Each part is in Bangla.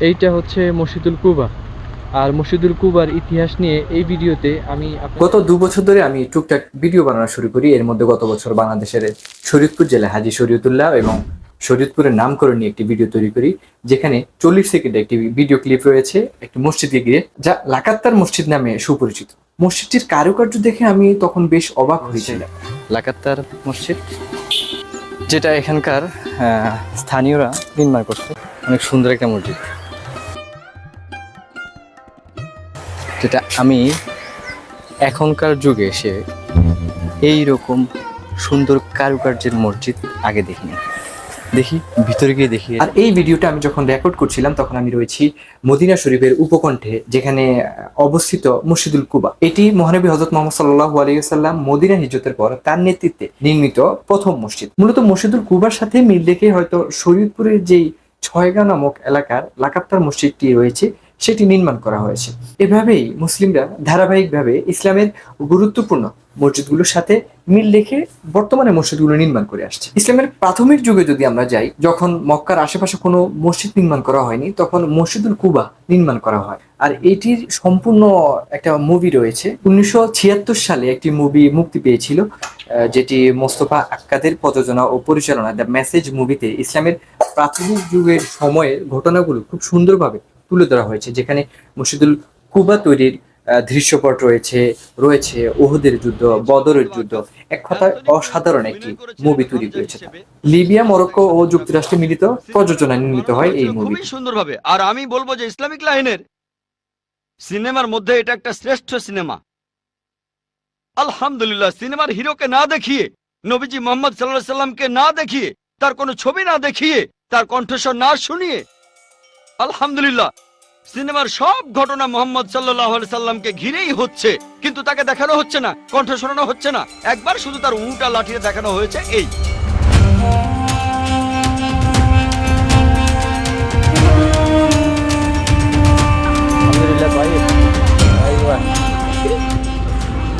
এইটা হচ্ছে মসজিদুল কুবা। আর মসজিদুল কুবার ইতিহাস নিয়ে এই ভিডিওতে আমি গত দু বছর ধরে আমি টুকটাক ভিডিও বানানো শুরু করি। এর মধ্যে গত বছর বাংলাদেশের শরীয়তপুর জেলা হাজি শরীয়তুল্লাহ এবং শরীয়তপুরের নামকরণ নিয়ে একটি ভিডিও তৈরি করি যেখানে চল্লিশ সেকেন্ডে একটি ভিডিও ক্লিপ রয়েছে একটি মসজিদে গিয়ে যা লাকাত্তার মসজিদ নামে সুপরিচিত। মসজিদটির কারুকার্য দেখে আমি তখন বেশ অবাক হয়েছিলাম। লাকাত্তার মসজিদ যেটা এখানকার আহ, স্থানীয়রা নির্মাণ করছে। অনেক সুন্দর একটা মসজিদ। যেটা আমি এখনকার যুগে এসে এই রকম সুন্দর কারুকার্যের মসজিদ আগে দেখিনি। দেখি, ভিতরে গিয়ে দেখি। আর এই ভিডিওটা আমি যখন রেকর্ড করছিলাম, তখন আমি রয়েছি মদিনা শরীফের উপকণ্ঠে, যেখানে অবস্থিত মসজিদুল কুবা। এটি মহানবী হজরত মোহাম্মদ সাল্লাহ আলাইসাল্লাম মদিনা হিজতের পর তার নেতৃত্বে নির্মিত প্রথম মসজিদ। মূলত মসজিদুল কুবার সাথে মিল রেখে হয়তো শরীয়তপুরের যেই ছয়গা নামক এলাকার লাকাত্তার মসজিদটি রয়েছে সেটি নির্মাণ করা হয়েছে। এভাবেই মুসলিমরা ধারাবাহিকভাবে ইসলামের গুরুত্বপূর্ণ মসজিদগুলোর সাথে মিল রেখে বর্তমানে মসজিদগুলো নির্মাণ করে আসছে। ইসলামের প্রাথমিক যুগে যদি আমরা যাই, যখন মক্কার আশেপাশে কোনো মসজিদ নির্মাণ করা হয়নি, তখন মসজিদুল কুবা নির্মাণ করা হয়। আর এটির সম্পূর্ণ একটা মুভি রয়েছে। উনিশশো ছিয়াত্তর সালে একটি মুভি মুক্তি পেয়েছিল যেটি মোস্তফা আক্কাদের প্রযোজনা ও পরিচালনা, দ্য মেসেজ মুভিতে ইসলামের প্রাথমিক যুগের সময়ের ঘটনাগুলো খুব সুন্দরভাবে তুলে ধরা হয়েছে, যেখানে মসজিদুল কুবা তৈরির দৃশ্যপট রয়েছে রয়েছে ওহুদের যুদ্ধ, বদরের যুদ্ধ। এক কথায় অসাধারণ একটি মুভি তৈরি করেছে লিবিয়া, মরক্কো ও যুক্তরাষ্ট্রে মিলিত, প্রযোজনায় নির্মিত হয় এই মুভি সুন্দরভাবে। আর আমি বলব যে ইসলামিক লাইনের সিনেমার মধ্যে এটা একটা শ্রেষ্ঠ সিনেমা। আলহামদুলিল্লাহ, সিনেমার হিরোকে না দেখিয়ে, নবীজি মোহাম্মদ সাল্লাহ সাল্লামকে না দেখিয়ে, তার কোনো ছবি না দেখিয়ে, তার কণ্ঠস্বর না শুনিয়ে আলহামদুলিল্লাহ সিনেমার সব ঘটনা মোহাম্মদ সাল্লাহ সাল্লামকে ঘিরেই হচ্ছে কিন্তু তাকে দেখানো হচ্ছে না কণ্ঠ শোনানো হচ্ছে না একবার শুধু তার উঁটা লাঠিয়ে দেখানো হয়েছে এই الحمد لله طيب ايوه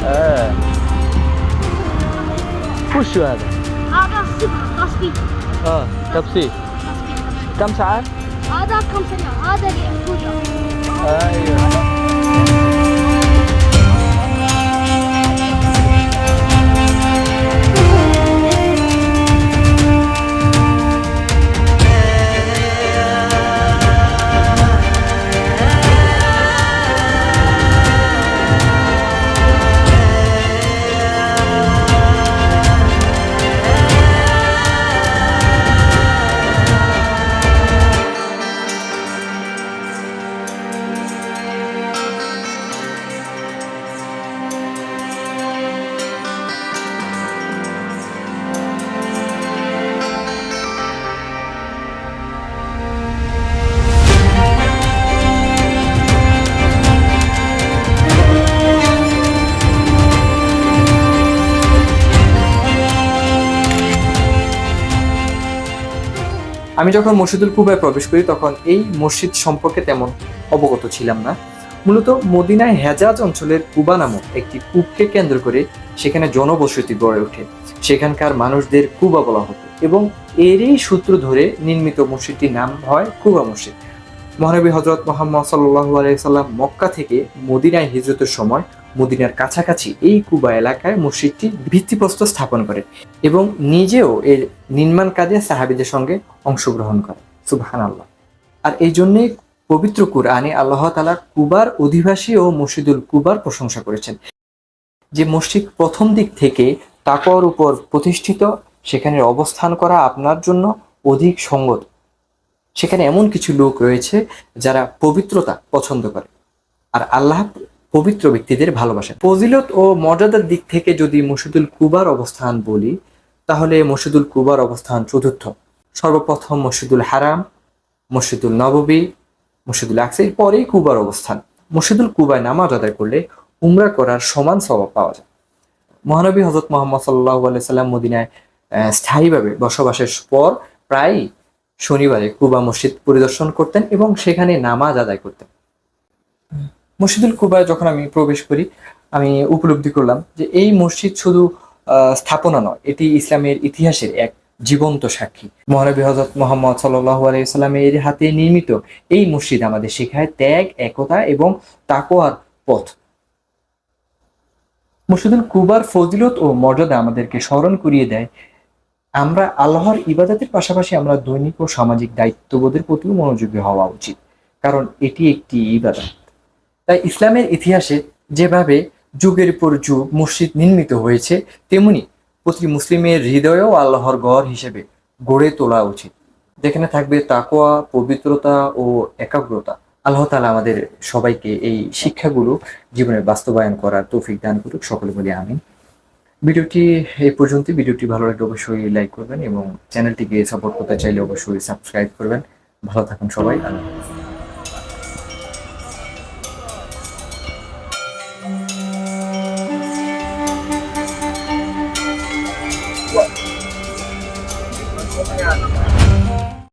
اه وش هذا؟ هذا الصبح تصبيح اه تبسيط كم ساعة؟ هذا كم سنة هذا الكوجا ايوه আমি যখন মসজিদুল কুবায় প্রবেশ করি, তখন এই মসজিদ সম্পর্কে তেমন অবগত ছিলাম না। মূলত মদিনায় হেজাজ অঞ্চলের কুবা নামক একটি কূপকে কেন্দ্র করে সেখানে জনবসতি গড়ে ওঠে। সেখানকার মানুষদের কুবা বলা হতো এবং এরই সূত্র ধরে নির্মিত মসজিদটির নাম হয় কুবা মসজিদ। মহানবী হজরত মোহাম্মদ সাল্লাহ আলাইসাল্লাম মক্কা থেকে মদিনায় হিজরতের সময় মদিনার কাছাকাছি এই কুবা এলাকায় মসজিদটি ভিত্তিপ্রস্তর স্থাপন করেন এবং নিজেও এর নির্মাণ কাজে সাহাবিদের সঙ্গে অংশগ্রহণ করে। সুবহান আল্লাহ আর এই জন্যে পবিত্র কুরআনে আল্লাহ তালা কুবার অধিবাসী ও মসজিদুল কুবার প্রশংসা করেছেন। যে মসজিদ প্রথম দিক থেকে তাকর উপর প্রতিষ্ঠিত সেখানে অবস্থান করা আপনার জন্য অধিক সঙ্গত। সেখানে এমন কিছু লোক রয়েছে যারা পবিত্রতা পছন্দ করে। আর আল্লাহ পবিত্র ব্যক্তিদের ভালোবাসেন। ফজিলত ও মর্যাদার দিক থেকে যদি মসজিদুল কুবার অবস্থান বলি, তাহলে মসজিদুল কুবার অবস্থান চতুর্থ। সর্বপ্রথম মসজিদুল হারাম, মসজিদুল নববী, মসজিদুল আকসা, এর পরেই কুবার অবস্থান। মসজিদুল কুবায় নামাজ আদায় করলে উমরা করার সমান স্বভাব পাওয়া যায়। মহানবী হজরত মোহাম্মদ সাল্লাহ সাল্লাম মদিনায় স্থায়ীভাবে বসবাসের পর প্রায় শনিবারে কুবা মসজিদ পরিদর্শন করতেন এবং সেখানে নামাজ আদায় করতেন। মসজিদুল কুবায় যখন আমি প্রবেশ করি, আমি উপলব্ধি করলাম যে এই মসজিদ শুধু স্থাপনা নয়, এটি ইসলামের ইতিহাসের এক জীবন্ত সাক্ষী। মহানবী হজরত মোহাম্মদ সাল্লাহ আলাইসাল্লামের হাতে নির্মিত এই মসজিদ আমাদের শেখায় ত্যাগ, একতা এবং তাকোয়ার পথ। মসজিদুল কুবার ফজিলত ও মর্যাদা আমাদেরকে স্মরণ করিয়ে দেয়। আমরা আল্লাহর ইবাদতের পাশাপাশি আমরা দৈনিক ও সামাজিক দায়িত্ববোধের প্রতিও মনোযোগী হওয়া উচিত, কারণ এটি একটি ইবাদত। তাই ইসলামের ইতিহাসে যেভাবে যুগের পর যুগ মসজিদ নির্মিত হয়েছে, তেমনি প্রতি মুসলিমের হৃদয়েও আল্লাহর গড় হিসেবে গড়ে তোলা উচিত। যেখানে থাকবে তাকোয়া পবিত্রতা ও একাগ্রতা। আল্লাহ তালা আমাদের সবাইকে এই শিক্ষাগুলো জীবনে বাস্তবায়ন করার তৌফিক দান করুক। সকলে বলি আমিন। ভিডিওটি এই পর্যন্ত ভিডিওটি ভালো লাগলে অবশ্যই লাইক করবেন এবং চ্যানেলটিকে সাপোর্ট করতে চাইলে অবশ্যই সাবস্ক্রাইব করবেন। ভালো থাকুন সবাই। আল্লাহ।